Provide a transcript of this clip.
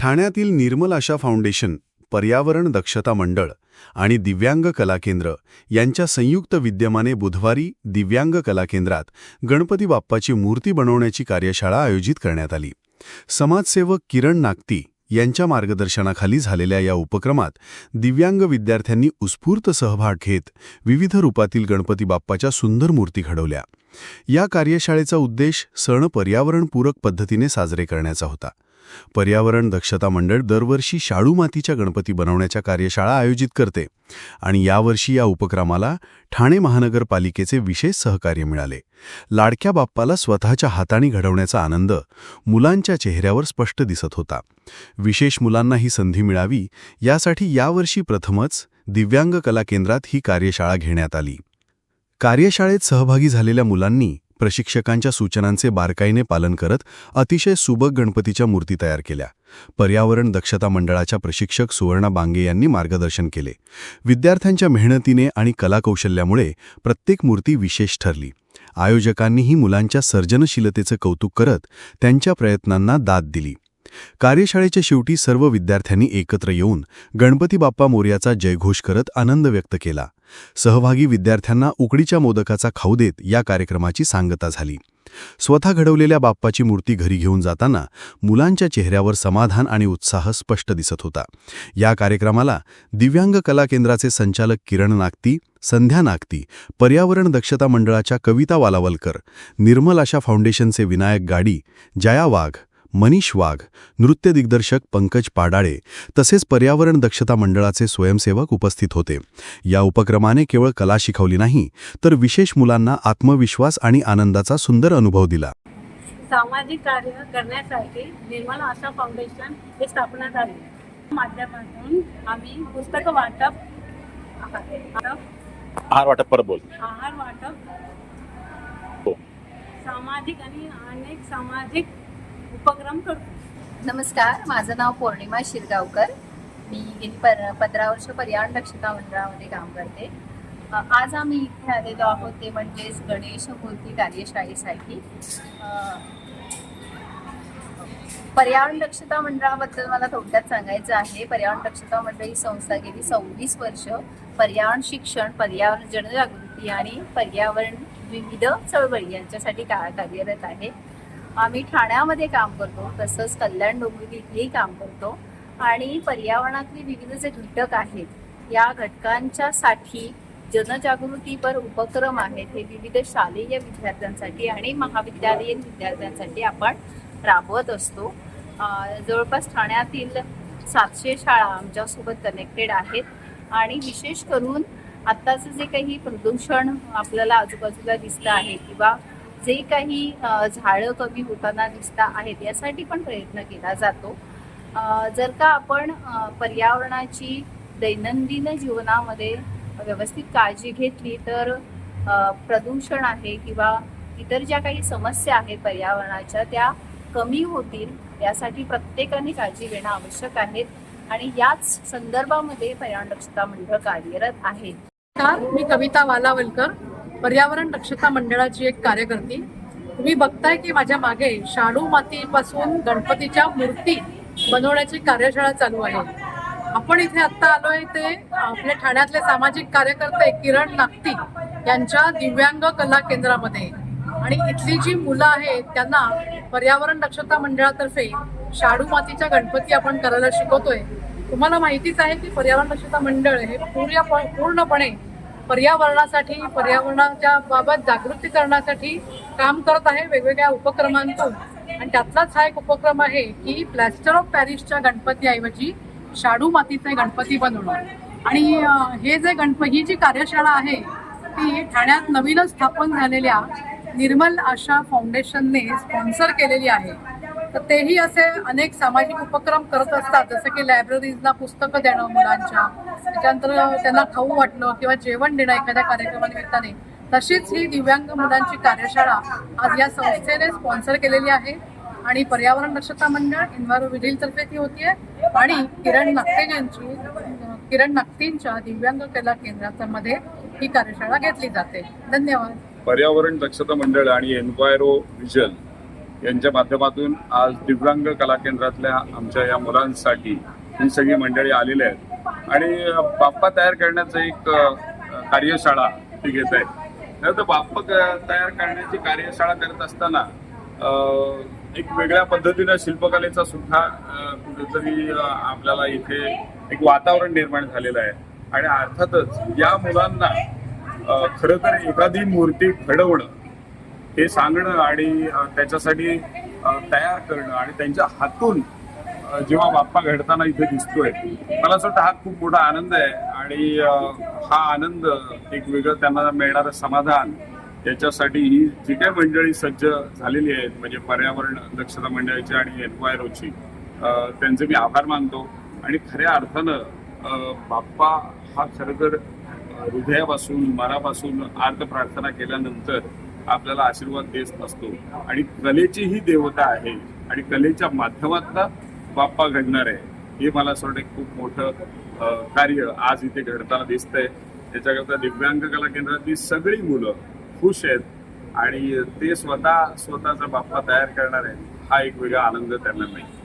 ठाण्यातील निर्मल आशा फाउंडेशन पर्यावरण दक्षता मंडळ आणि दिव्यांग कला केंद्र यांच्या संयुक्त विद्यमाने बुधवारी दिव्यांग कला केंद्रात गणपती बाप्पाची मूर्ती बनवण्याची कार्यशाळा आयोजित करण्यात आली. समाजसेवक किरण नागती यांच्या मार्गदर्शनाखाली झालेल्या या उपक्रमात दिव्यांग विद्यार्थ्यांनी उत्स्फूर्त सहभाग घेत विविध रूपातील गणपती बाप्पाच्या सुंदर मूर्ती घडवल्या. या कार्यशाळेचा उद्देश सण पर्यावरणपूरक पद्धतीने साजरे करण्याचा होता. पर्यावरण दक्षता मंडळ दरवर्षी शाळू मातीच्या गणपती बनवण्याच्या कार्यशाळा आयोजित करते आणि यावर्षी या उपक्रमाला ठाणे महानगरपालिकेचे विशेष सहकार्य मिळाले. लाडक्या बाप्पाला स्वतःच्या हाताने घडवण्याचा आनंद मुलांच्या चेहऱ्यावर स्पष्ट दिसत होता. विशेष मुलांना ही संधी मिळावी यासाठी यावर्षी प्रथमच दिव्यांग कला केंद्रात ही कार्यशाळा घेण्यात आली. कार्यशाळेत सहभागी झालेल्या मुलांनी प्रशिक्षकांच्या सूचनांचे बारकाईने पालन करत अतिशय सुबक गणपतीच्या मूर्ती तयार केल्या. पर्यावरण दक्षता मंडळाच्या प्रशिक्षक सुवर्णा बांगे यांनी मार्गदर्शन केले. विद्यार्थ्यांच्या मेहनतीने आणि कलाकौशल्यामुळे प्रत्येक मूर्ती विशेष ठरली. आयोजकांनीही मुलांच्या सर्जनशीलतेचं कौतुक करत त्यांच्या प्रयत्नांना दाद दिली. कार्यशाळेच्या शेवटी सर्व विद्यार्थ्यांनी एकत्र येऊन गणपती बाप्पा मोर्याचा जयघोष करत आनंद व्यक्त केला. सहभागी विद्यार्थ्यांना उकडीच्या मोदकाचा खाऊ देत या कार्यक्रमाची सांगता झाली. स्वतः घडवलेल्या बाप्पाची मूर्ती घरी घेऊन जाताना मुलांच्या चेहऱ्यावर समाधान आणि उत्साह स्पष्ट दिसत होता. या कार्यक्रमाला दिव्यांग कला केंद्राचे संचालक किरण नागती संध्या नागती पर्यावरण दक्षता मंडळाच्या कविता वालावलकर निर्मल आशा फाउंडेशनचे विनायक गाडी जया वाघ मनीष वाघ नृत्य दिग्दर्शक पंकज पाडाळे तसेच पर्यावरण दक्षता मंडळाचे स्वयंसेवक उपस्थित होते. या उपक्रमाने केवळ कला शिकवली नाही तर विशेष मुलांना आत्मविश्वास आणि आनंदाचा सुंदर अनुभव दिला. सामाजिक कार्य करण्यासाठी निर्मल आशा फाउंडेशन हे स्थापना झाली माध्यमातून आम्ही पुस्तकं वाटप आहार वाटप परत बोल. आहार वाटप हो. सामाजिक आणि अनेक सामाजिक उपक्रम करतो. नमस्कार माझं नाव पौर्णिमा शिरगावकर. मी गेली पर पंधरा वर्ष पर्यावरण दक्षता मंडळामध्ये काम करते. आज आम्ही इथे आलेलो आहोत ते म्हणजेच गणेश मूर्ती कार्यशाळेसाठी. पर्यावरण दक्षता मंडळाबद्दल मला थोडक्यात सांगायचं आहे. पर्यावरण दक्षता मंडळ ही संस्था गेली सव्वीस वर्ष. पर्यावरण शिक्षण पर्यावरण जनजागृती आणि पर्यावरण विविध चळवळी यांच्यासाठी का कार्यरत आहे. आम्ही ठाण्यामध्ये काम करतो तसंच कल्याण डोंबिवली इथेही काम करतो. आणि पर्यावरणातले विविध जे घटक आहेत या घटकांच्या साठी जनजागृतीपर उपक्रम आहेत हे विविध शालेय विद्यार्थ्यांसाठी आणि महाविद्यालयीन विद्यार्थ्यांसाठी आपण राबवत असतो. जवळपास ठाण्यातील सातशे शाळा आमच्यासोबत कनेक्टेड आहेत. आणि विशेष करून आत्ताचं जे काही प्रदूषण आपल्याला आजूबाजूला दिसतं आहे किंवा जे काही झाडं कमी होताना दिसता आहेत यासाठी पण प्रयत्न केला जातो. जर का आपण पर्यावरणाची दैनंदिन जीवनामध्ये व्यवस्थित काळजी घेतली तर प्रदूषण आहे किंवा इतर ज्या काही समस्या आहेत पर्यावरणाच्या त्या कमी होतील यासाठी प्रत्येकाने काळजी घेणं आवश्यक आहे. आणि याच संदर्भामध्ये पर्यावरण दक्षता मंडळ कार्यरत आहे. मी कविता वालावलकर. पर्यावरण दक्षता मंडळाची एक कार्यकर्ती. तुम्ही बघताय की माझ्या मागे शाडू मातीपासून गणपतीच्या मूर्ती बनवण्याची कार्यशाळा चालू आहे. आपण इथे आत्ता आलोय ते आपल्या ठाण्यातले सामाजिक कार्यकर्ते किरण नागती यांच्या दिव्यांग कला केंद्रामध्ये. आणि इथली जी मुलं आहेत त्यांना पर्यावरण दक्षता मंडळातर्फे शाडू मातीच्या गणपती आपण करायला शिकवतोय. तुम्हाला माहितीच आहे की पर्यावरण दक्षता मंडळ हे पूर्ण पूर्णपणे पर्यावरणासाठी पर्यावरणाच्या बाबत जागृती करण्यासाठी काम करत आहे वेगवेगळ्या उपक्रमांतून. आणि त्यातलाच हा एक उपक्रम आहे की प्लॅस्टर ऑफ पॅरिसच्या गणपतीऐवजी शाडू मातीचे गणपती बनवणं. आणि हे जे गणप ही जी कार्यशाळा आहे ती ठाण्यात नवीनच स्थापन झालेल्या निर्मल आशा फाउंडेशनने स्पॉन्सर केलेली आहे. तर तेही असे अनेक सामाजिक उपक्रम करत असतात जसं की लायब्ररीजना पुस्तकं देणं मुलांच्या त्याच्यानंतर त्यांना खाऊ वाटणं किंवा जेवण देणं एखाद्या कार्यक्रमानिमित्ताने तशीच ही दिव्यांग मुलांची कार्यशाळा आज या संस्थेने स्पॉन्सर केलेली आहे. आणि पर्यावरण दक्षता मंडळ इन्व्हायरो विधीलतर्फे ती होतीये आणि किरण नागते यांची किरण नागतींच्या दिव्यांग कला केंद्रामध्ये ही कार्यशाळा घेतली जाते. धन्यवाद. पर्यावरण दक्षता मंडळ आणि एन्व्हायरो विजन यांच्या माध्यमातून आज दिव्यांग कला केंद्रातल्या आमच्या या मुलांसाठी ही सगळी मंडळी आलेली आहेत. आणि बाप्पा तयार करण्याचं एक कार्यशाळा ती घेत आहेत. तर बाप्पा तयार करण्याची कार्यशाळा करत असताना एक वेगळ्या पद्धतीनं शिल्पकलेचा सुद्धा कुठेतरी आपल्याला इथे एक वातावरण निर्माण झालेलं आहे. आणि अर्थातच या मुलांना खरं तर एखादी मूर्ती घडवणं हे सांगणं आणि त्याच्यासाठी तयार करणं आणि त्यांच्या हातून जेव्हा बाप्पा घडताना इथे दिसतोय मला असं वाटतं हा खूप मोठा आनंद आहे आणि हा आनंद एक वेगळं त्यांना मिळणारं समाधान याच्यासाठी ही जी काही मंडळी सज्ज झालेली आहेत म्हणजे पर्यावरण दक्षता मंडळाची आणि एन त्यांचे मी आभार मानतो. आणि खऱ्या अर्थानं बाप्पा हा खरं तर हृदयापासून मनापासून आर्त प्रार्थना केल्यानंतर आपल्याला आशीर्वाद देत असतो. आणि कलेची ही देवता आहे आणि कलेच्या माध्यमातून बाप्पा घडणार आहे हे मला असं वाटतं खूप मोठं कार्य आज इथे घडताना दिसतंय. त्याच्याकरता दिव्यांग कला केंद्रातली सगळी मुलं खुश आहेत आणि ते स्वतः स्वतःचा बाप्पा तयार करणार आहेत हा एक वेगळा आनंद त्यांना मिळेल.